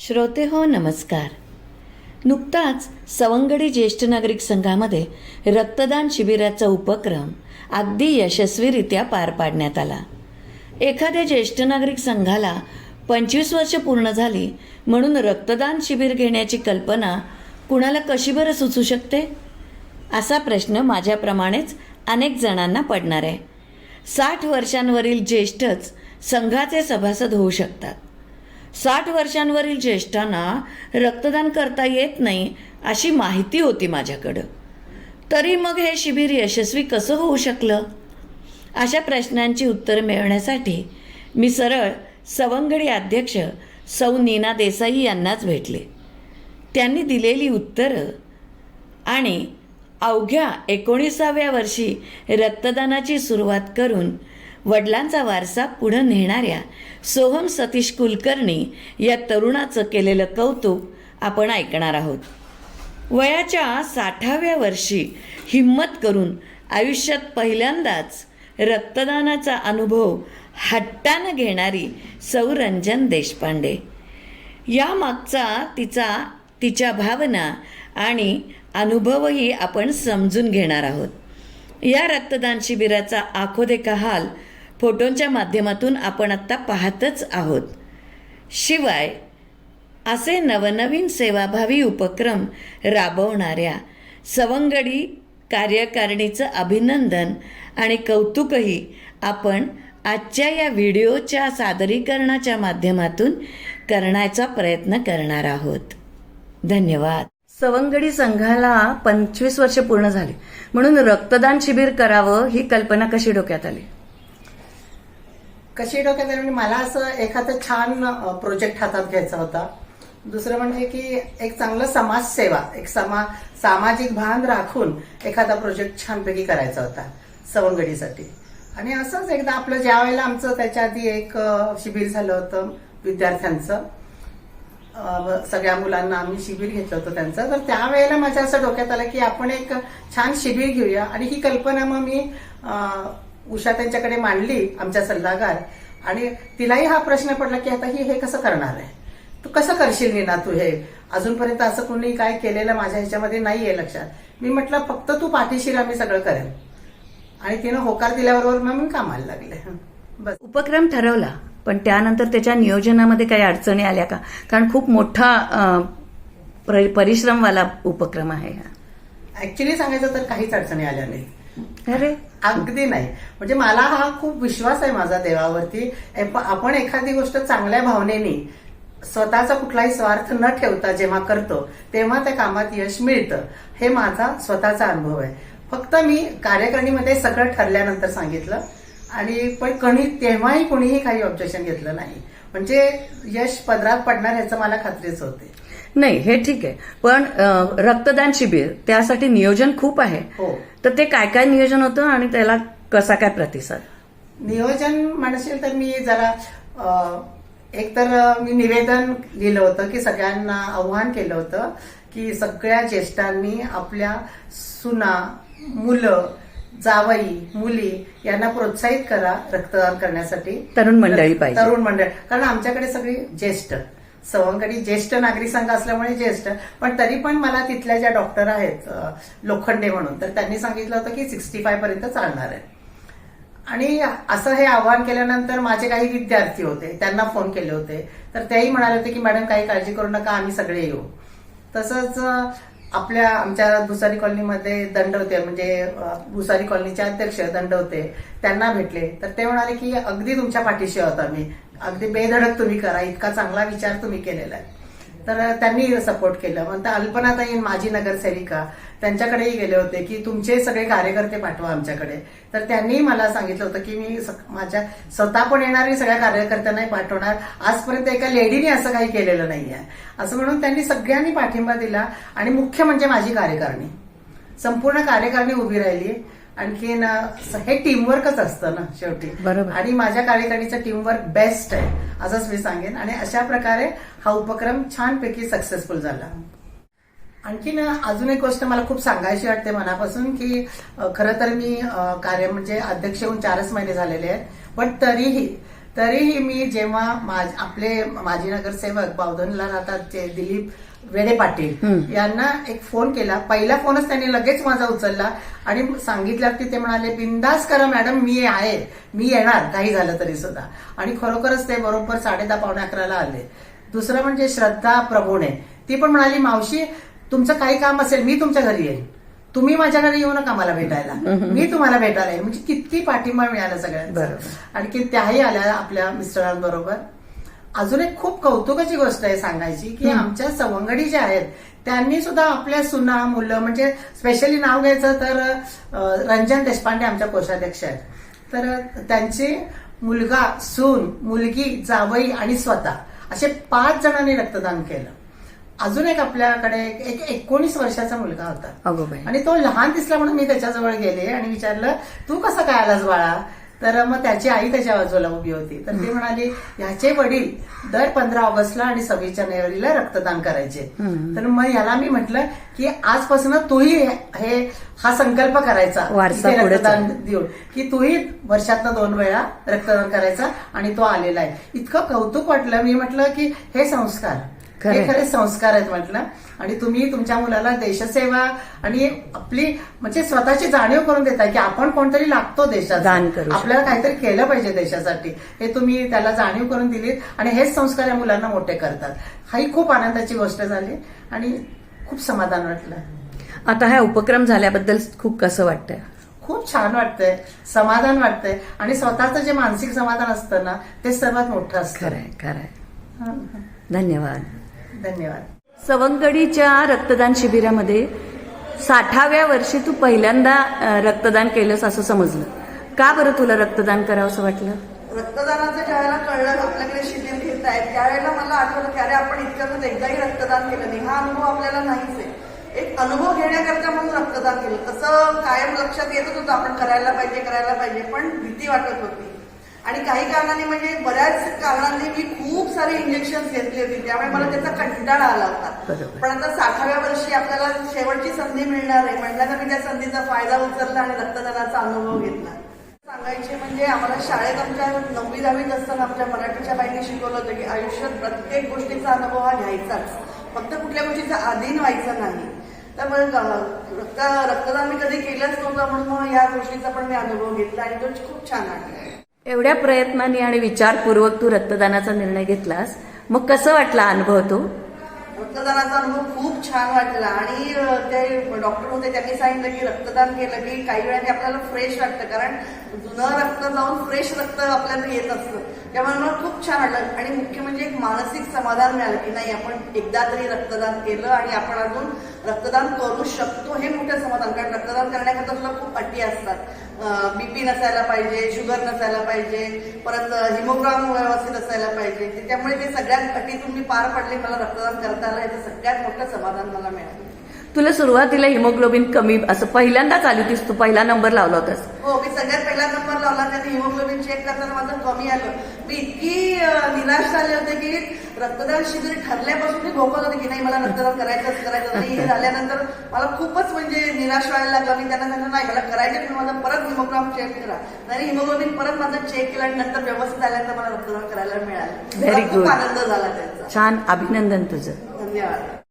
श्रोते हो नमस्कार. नुकताच सवंगडी ज्येष्ठ नागरिक संघामध्ये रक्तदान शिबिराचा उपक्रम अगदी यशस्वीरित्या पार पाडण्यात आला. एखाद्या ज्येष्ठ नागरिक संघाला पंचवीस वर्ष पूर्ण झाली म्हणून रक्तदान शिबिर घेण्याची कल्पना कुणाला कशी बरं सुचू शकते? असा प्रश्न माझ्याप्रमाणेच अनेक जणांना पडणार आहे. साठ वर्षांवरील ज्येष्ठच संघाचे सभासद होऊ शकतात. साठ वर्षांवरील ज्येष्ठांना रक्तदान करता येत नाही अशी माहिती होती माझ्याकडं. तरी मग हे शिबिर यशस्वी कसं होऊ शकलं? अशा प्रश्नांची उत्तरं मिळवण्यासाठी मी सरळ सवंगडी अध्यक्ष सौ नीना देसाई यांनाच भेटले. त्यांनी दिलेली उत्तरं आणि अवघ्या एकोणीसाव्या वर्षी रक्तदानाची सुरुवात करून वडिलांचा वारसा पुढं नेणाऱ्या सोहम सतीश कुलकर्णी या तरुणाचं केलेलं कौतुक आपण ऐकणार आहोत. वयाच्या साठाव्या वर्षी हिंमत करून आयुष्यात पहिल्यांदाच रक्तदानाचा अनुभव हट्टानं घेणारी सौरंजन देशपांडे. यामागचा तिचा तिच्या भावना आणि अनुभवही आपण समजून घेणार आहोत. या रक्तदान शिबिराचा आखो हाल फोटोंच्या माध्यमातून आपण आत्ता पाहतच आहोत. शिवाय असे नवनवीन सेवाभावी उपक्रम राबवणाऱ्या सवंगडी कार्यकारिणीचं अभिनंदन आणि कौतुकही आपण आजच्या या व्हिडिओच्या सादरीकरणाच्या माध्यमातून करण्याचा प्रयत्न करणार आहोत. धन्यवाद. सवंगडी संघाला पंचवीस वर्ष पूर्ण झाली. म्हणून रक्तदान शिबिर करावं ही कल्पना कशी डोक्यात आली? कशी डोक्यात आली? म्हणजे मला असं एखादं छान प्रोजेक्ट हातात घ्यायचा होता. दुसरं म्हणजे की एक चांगलं समाजसेवा एक समा सामाजिक भान राखून एखादा प्रोजेक्ट छानपैकी करायचा होता सवंगडीसाठी. आणि असंच एकदा आपलं ज्या वेळेला आमचं त्याच्या आधी एक शिबिर झालं होतं विद्यार्थ्यांचं. सगळ्या मुलांना आम्ही शिबिर घेतलं होतं त्यांचं. तर त्यावेळेला माझ्या असं डोक्यात आलं की आपण एक छान शिबिर घेऊया. आणि ही कल्पना मग मी उषा त्यांच्याकडे मांडली आमच्या सल्लागार. आणि तिलाही हा प्रश्न पडला की आता ही हे कसं करणार आहे? तू कसं करशील निना तू हे? अजूनपर्यंत असं कोणी काय केलेलं माझ्या ह्याच्यामध्ये नाहीये लक्षात. मी म्हटलं फक्त तू पाठीशीर आम्ही मी सगळं करेन. आणि तिनं होकार दिल्याबरोबर मग मी कामाला लागले. बस. उपक्रम ठरवला. पण त्यानंतर त्याच्या नियोजनामध्ये काही अडचणी आल्या का? कारण खूप मोठा परिश्रमवाला उपक्रम आहे हा. ऍक्च्युली सांगायचं तर काहीच अडचणी आल्या नाही अरे! अगदी नाही. म्हणजे मला हा खूप विश्वास आहे माझा देवावरती. आपण एखादी गोष्ट चांगल्या भावनेने स्वतःचा कुठलाही स्वार्थ न ठेवता जेव्हा करतो तेव्हा त्या कामात यश मिळतं. हे माझा स्वतःचा अनुभव आहे. फक्त मी कार्यकारिणीमध्ये सगळं ठरल्यानंतर सांगितलं. आणि पण कोणी तेव्हाही कोणीही काही ऑब्जेक्शन घेतलं नाही. म्हणजे यश पदरात पडणार ह्याचं मला खात्रीच होते. नाही हे ठीक आहे. पण रक्तदान शिबिर त्यासाठी नियोजन खूप आहे. हो. तर ते काय काय नियोजन होतं आणि त्याला कसा काय प्रतिसाद? नियोजन म्हणशील तर मी जरा एक तर मी निवेदन लिहिलं होतं की सगळ्यांना आव्हान केलं होतं की सगळ्या ज्येष्ठांनी आपल्या सुना मुलं जावई मुली यांना प्रोत्साहित करा रक्तदान करण्यासाठी. तरुण मंडळी पाहिजे. तरुण मंडळ. कारण आमच्याकडे सगळी ज्येष्ठ सवंगडी ज्येष्ठ नागरिक संघ असल्यामुळे ज्येष्ठ. पण तरी पण मला तिथल्या ज्या डॉक्टर आहेत लोखंडे म्हणून तर त्यांनी सांगितलं होतं की सिक्स्टी फाय पर्यंत चालणार आहे. आणि असं हे आवाहन केल्यानंतर माझे काही विद्यार्थी होते त्यांना फोन केले होते. तर तेही म्हणाले होते की मॅडम काही काळजी करू नका आम्ही सगळे येऊ. तसंच आपल्या आमच्या भुसारी कॉलनीमध्ये दंड होते म्हणजे भुसारी कॉलनीचे अध्यक्ष दंड होते त्यांना भेटले. तर ते म्हणाले की अगदी तुमच्या पाठीशी आहोत आम्ही. अगदी बेधडक तुम्ही करा. इतका चांगला विचार तुम्ही केलेला आहे. तर त्यांनी सपोर्ट केलं. म्हणता अल्पनाताई माझी नगरसेविका. त्यांच्याकडेही गेले होते की तुमचे सगळे कार्यकर्ते पाठवा आमच्याकडे. तर त्यांनी मला सांगितलं होतं की मी माझ्या स्वतः पण येणार सगळ्या कार्यकर्त्यांनाही पाठवणार. आजपर्यंत एका लेडीने असं काही केलेलं नाहीये. असं म्हणून त्यांनी सगळ्यांनी पाठिंबा दिला आणि मुख्य म्हणजे माझी कार्यकारिणी. संपूर्ण कार्यकारिणी उभी राहिली आणखीन हे टीमवर्कच असतं ना शेवटी. बरोबर. आणि माझ्या कार्यकारिणीचं टीमवर्क बेस्ट आहे असंच मी सांगेन. आणि अशा प्रकारे हा उपक्रम छानपैकी सक्सेसफुल झाला. आणखीन अजून एक गोष्ट मला खूप सांगायची वाटते मनापासून की खरं तर मी कार्य म्हणजे अध्यक्ष होऊन चारच महिने झालेले आहेत. पण तरीही तरीही मी जेव्हा माझ- आपले माजी नगरसेवक बावधनला राहतात जे दिलीप वेडे पाटील यांना एक फोन केला. पहिला फोनच त्यांनी लगेच माझा उचलला आणि सांगितल्यावरती ते म्हणाले बिंदास करा मॅडम मी आहे. मी येणार. काही झालं तरी सुद्धा. आणि खरोखरच ते बरोबर साडे दहा पावणे अकराला आले. दुसरं म्हणजे श्रद्धा प्रभूणे. ती पण म्हणाली मावशी तुमचं काही काम असेल मी तुमच्या घरी येईन. तुम्ही माझ्या घरी येऊ नका मला भेटायला. मी तुम्हाला भेटायला येईन. म्हणजे किती पाठिंबा मिळाला बरोबर. आणखी त्याही आल्या आपल्या मिस्टरांबरोबर. अजून एक खूप कौतुकाची गोष्ट आहे सांगायची की आमच्या सवंगडी ज्या आहेत त्यांनी सुद्धा आपल्या सुना मुलं म्हणजे स्पेशली नाव घ्यायचं तर रंजन देशपांडे आमच्या कोषाध्यक्ष आहेत. तर त्यांचे मुलगा सून मुलगी जावई आणि स्वतः असे पाच जणांनी रक्तदान केलं. अजून एक आपल्याकडे एक- एक एकोणीस वर्षाचा मुलगा होता. आणि तो लहान दिसला म्हणून मी त्याच्याजवळ गेले आणि विचारलं तू कसं काय आलास बाळा? तर मग त्याची आई त्याच्या बाजूला उभी होती. तर ती म्हणाली ह्याचे वडील दर पंधरा ऑगस्टला आणि सव्वीस जानेवारीला रक्तदान करायचे. तर मग याला मी म्हटलं की आजपासून तूही हे हा संकल्प करायचा. रक्तदान देऊन. की तूही वर्षातनं दोन वेळा रक्तदान करायचा आणि तो आलेला आहे. इतकं कौतुक वाटलं. मी म्हटलं की हे संस्कार. हे खरे संस्कार आहेत म्हटलं. आणि तुम्ही तुमच्या मुलाला देशसेवा आणि आपली म्हणजे स्वतःची जाणीव करून देताय की आपण कोणतरी लागतो देशात शकतो. आपल्याला काहीतरी केलं पाहिजे देशासाठी. हे तुम्ही त्याला जाणीव करून दिलीत आणि हेच संस्कार या मुलांना मोठे करतात. ही खूप आनंदाची गोष्ट झाली आणि खूप समाधान वाटलं. आता हा उपक्रम झाल्याबद्दल खूप कसं वाटतंय? खूप छान वाटतंय. समाधान वाटतंय. आणि स्वतःचं जे मानसिक समाधान असतं ना ते सर्वात मोठं असतं. खरंय खरंय. धन्यवाद. धन्यवाद. सवंगडीच्या रक्तदान शिबिरामध्ये साठाव्या वर्षी तू पहिल्यांदा रक्तदान केलंस असं समजलं. का बरं तुला रक्तदान करावं असं वाटलं? रक्तदानाचं ज्यावेळेला कळलं आपल्याकडे शिबिर घेत आहेत त्यावेळेला मला आठवलं की अरे आपण इतक्यातच एकदाही रक्तदान केलं नाही. हा अनुभव आपल्याला नाहीच आहे. एक अनुभव घेण्याकरता म्हणून रक्तदान केलं. तसं कायम लक्षात येतच होतं आपण करायला पाहिजे करायला पाहिजे पण भीती वाटत होती. आणि काही कारणांनी म्हणजे बऱ्याच कारणांनी मी खूप सारे इंजेक्शन घेतली होती. त्यामुळे मला त्याचा कंटाळा आला होता. पण आता साठाव्या वर्षी आपल्याला शेवटची संधी मिळणार आहे. म्हटल्यानं मी त्या संधीचा फायदा उचलला आणि रक्तदानाचा अनुभव घेतला. सांगायचे म्हणजे आम्हाला शाळेत आमच्या नववी दहावीत असताना आपल्या मराठीच्या बाईंनी शिकवलं होतं की आयुष्यात प्रत्येक गोष्टीचा अनुभव हा घ्यायचाच. फक्त कुठल्या गोष्टीचा अधीन व्हायचं नाही. तर मग रक्त रक्तदान मी कधी केलंच नव्हतं म्हणून मग या गोष्टीचा पण मी अनुभव घेतला आणि तो खूप छान वाटला एवढ्या प्रयत्नांनी आणि विचारपूर्वक तू रक्तदानाचा निर्णय घेतलास. मग कसं वाटला अनुभव तो? रक्तदानाचा अनुभव खूप छान वाटला आणि ते डॉक्टर होते त्यांनी सांगितलं की रक्तदान केलं की काही वेळाने आपल्याला फ्रेश वाटतं कारण जुनं रक्त जाऊन फ्रेश रक्त आपल्याला येत असतं. त्यामुळे मला खूप छान वाटलं आणि मुख्य म्हणजे एक मानसिक समाधान मिळालं की नाही आपण एकदा तरी रक्तदान केलं आणि आपण अजून रक्तदान करू शकतो हे मोठं समाधान. कारण रक्तदान करण्याकरता तुला खूप अटी असतात. बीपी नसायला पाहिजे शुगर नसायला पाहिजे परत हिमोग्राम व्यवस्थित असायला पाहिजे. त्यामुळे ते सगळ्यात अटीतून मी पार पडले मला रक्तदान करता आलं याचं सगळ्यात मोठं समाधान मला मिळालं. तुला सुरुवातीला हिमोग्लोबिन कमी असं पहिल्यांदाच आली होतीस तू पहिला नंबर लावला होतास. हो मी सगळ्यात पहिला नंबर लावला त्याने हिमोग्लोबिन चेक करताना माझं कमी आलं. मी इतकी निराश झाले होते की रक्तदान शिबिर ठरल्यापासून मी भोकत होते की नाही मला रक्तदान करायचंच करायचं आणि हे झाल्यानंतर मला खूपच म्हणजे निराश व्हायला लागलं. मी त्यांना सांगितलं नाही मला करायचं पण माझं परत हिमोग्राम चेक करा. नाही हिमोग्लोबिन परत माझं चेक केलं आणि नंतर व्यवस्थित आल्यानंतर मला रक्तदान करायला मिळालं. खूप. आनंद झाला त्यांचा. छान. अभिनंदन तुझं. धन्यवाद.